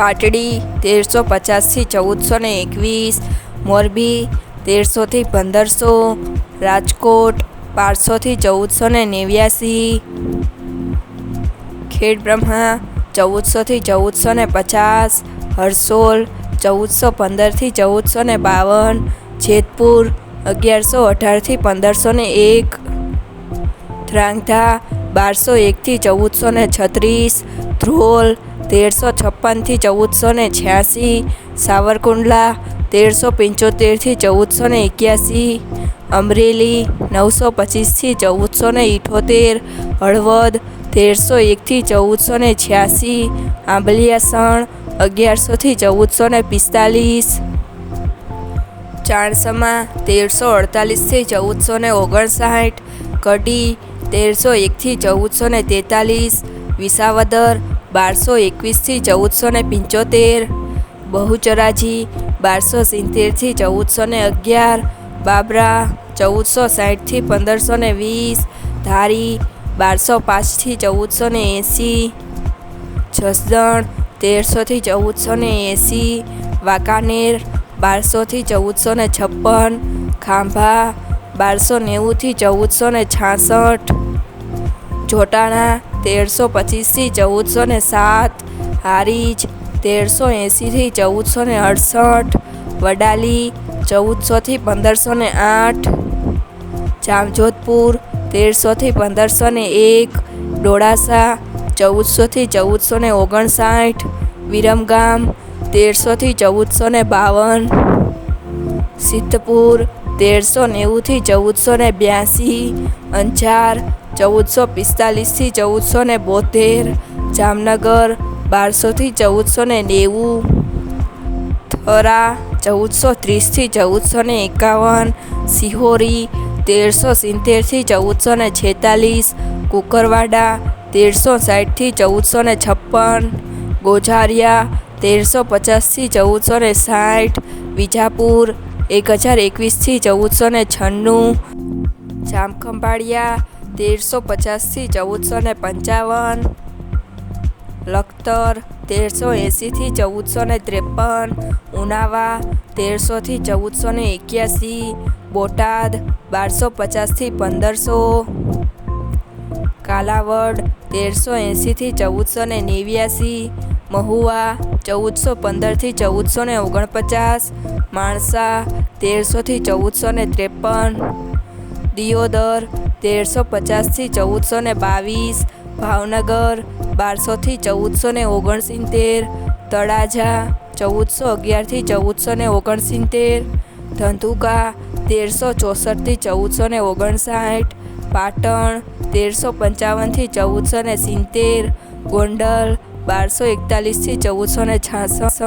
પાટડી તેરસો પચાસથી ચૌદસો ને એકવીસ, મોરબી તેરસોથી પંદરસો, રાજકોટ બારસોથી ચૌદસો ને નેવ્યાસી, ખેડ બ્રહ્મા ચૌદસોથી ચૌદસો ને પચાસ, હરસોલ ચૌદસો પંદરથી ચૌદસો ને બાવન, જેતપુર અગિયારસો અઢારથી પંદરસો ને એક ધ્રાંગધા બારસો એકથી ચૌદસો ને છત્રીસ, ધ્રોલ તેરસો છપ્પનથી ચૌદસો ને છ્યાસી, સાવરકુંડલા તેરસો પંચોતેરથી ચૌદસો ને એક્યાસી, અમરેલી નવસો પચીસથી ચૌદસો ને ઇઠોતેર, હળવદ તેરસો એકથી ચૌદસો ને છ્યાસી, આંબલિયાસણ અગિયારસોથી ચૌદસો ને પિસ્તાલીસ, ચાણસમા તેરસો અડતાલીસથી ચૌદસો ને ઓગણસાઠ, કડી તેરસો એકથી ચૌદસો ને તેતાલીસ, વિસાવદર બારસો એકવીસથી ચૌદસો ને પંચોતેર, બહુચરાજી બારસો સિત્તેરથી ચૌદસો ને અગિયાર, બાબરા ચૌદસો સાઠથી પંદરસો ને વીસ, ધારી બારસો પાંચથી ચૌદસો ને એંસી, જસદણ તેરસોથી ચૌદસો ને એંસી, વાંકાનેર બારસોથી ચૌદસો ને છપ્પન, ખાંભા બારસો નેવુંથી ચૌદસો ને છાસઠ, જોટાણા તેરસો પચીસથી ચૌદસો ને સાત, હારીજ તેરસો એંસીથી ચૌદસો ને અડસઠ, વડાલી ચૌદસોથી પંદરસો ને આઠ, જામજોધપુર તેરસોથી પંદરસો ને એક, ડોળાસા ચૌદસોથી ચૌદસો ને ઓગણસાઠ, વિરમગામ તેરસોથી ચૌદસો ને બાવન, સિદ્ધપુર તેરસો નેવુંથી ચૌદસો ને બ્યાસી, અંજાર ચૌદસો પિસ્તાલીસથી ચૌદસો ને બોતેર, જામનગર બારસોથી ચૌદસો ને નેવું, થરા ચૌદસો ત્રીસથી ચૌદસો ને એકાવન, સિહોરી તેરસો સિત્તેરથી ચૌદસો ને છેતાલીસ, કુકરવાડા તેરસો સાઠથી ચૌદસો ને છપ્પન, ગોઝારિયા તેરસો પચાસથી ચૌદસો ને સાઠ, વિજાપુર એક હજાર એકવીસથી ચૌદસો ને છન્નું, જામખંભાળિયા તેરસો પચાસથી ચૌદસો ને પંચાવન, લખતર તેરસો એંસીથી ચૌદસો ને ત્રેપન, ઉનાવા તેરસોથી ચૌદસો ને એક્યાસી, બોટાદ બારસો પચાસથી પંદરસો, કાલાવડ તેરસો એંસીથી ચૌદસો ને નેવ્યાસી, મહુવા ચૌદસો પંદરથી ચૌદસો ને ઓગણપચાસ, માણસા તેરસોથી ચૌદસો ને ત્રેપન દિયોદર તેરસો પચાસથી ચૌદસો ને બાવીસ, ભાવનગર બારસોથી ચૌદસો ને ઓગણસિત્તેર, તળાજા ચૌદસો અગિયારથી ચૌદસો ને ઓગણસિત્તેર, ધંધુકા તેરસો ચોસઠથી ચૌદસો ને ઓગણસાઠ, પાટણ તેરસો પંચાવનથી ચૌદસો ને સિત્તેર, ગોંડલ બારસો એકતાલીસથી ચૌદસો ને છાસઠ.